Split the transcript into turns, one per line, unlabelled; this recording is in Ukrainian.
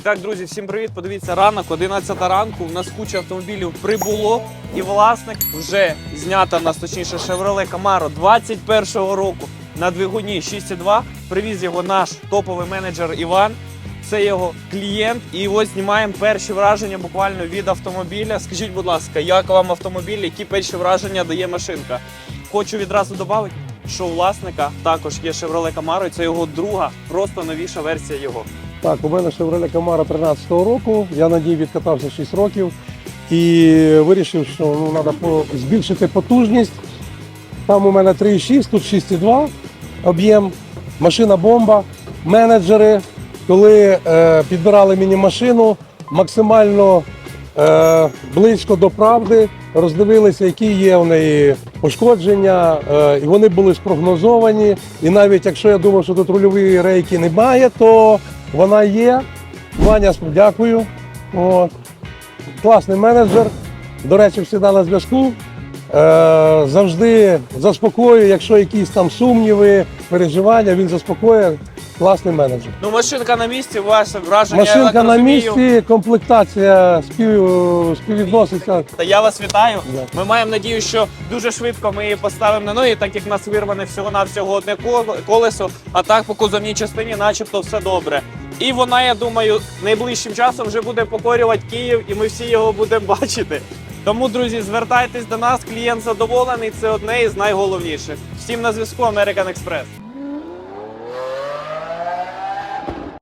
так, друзі, всім привіт. Подивіться, ранок, 11 ранку. У нас куча автомобілів прибуло, і власник вже знята в нас, точніше, Chevrolet Camaro 21-го року на двигуні 6.2. Привіз його наш топовий менеджер Іван. Це його клієнт, і ось знімаємо перші враження буквально від автомобіля. Скажіть, будь ласка, як вам автомобіль, які перші враження дає машинка? Хочу відразу додати, що у власника також є Chevrolet Camaro, і це його друга, просто новіша версія його.
Так, у мене Chevrolet Camaro 13-го року. Я на ній відкатався 6 років і вирішив, що ну, треба збільшити потужність. Там у мене 3,6, тут 6,2 об'єм, машина бомба, менеджери. Коли е, підбирали мені машину, максимально е, близько до правди, роздивилися, які є у неї пошкодження, е, і вони були спрогнозовані. І навіть якщо я думав, що тут рульової рейки немає, то вона є. Ваня, дякую. От. Класний менеджер. До речі, завжди на зв'язку. Е, завжди заспокоює, якщо якісь там сумніви, переживання, він заспокоює. Класний менеджер.
Ну, машинка на місці, ваше враження.
Машинка на
розумію.
місці, комплектація спів, співвідноситься.
Та я вас вітаю.
Дякую.
Ми маємо надію, що дуже швидко ми її поставимо на ноги, так як в нас вирване всього-навсього одне колесо, а так по кузовній частині, начебто, все добре. І вона, я думаю, найближчим часом вже буде покорювати Київ, і ми всі його будемо бачити. Тому, друзі, звертайтесь до нас, клієнт задоволений. Це одне із найголовніших. Всім на зв'язку American Express.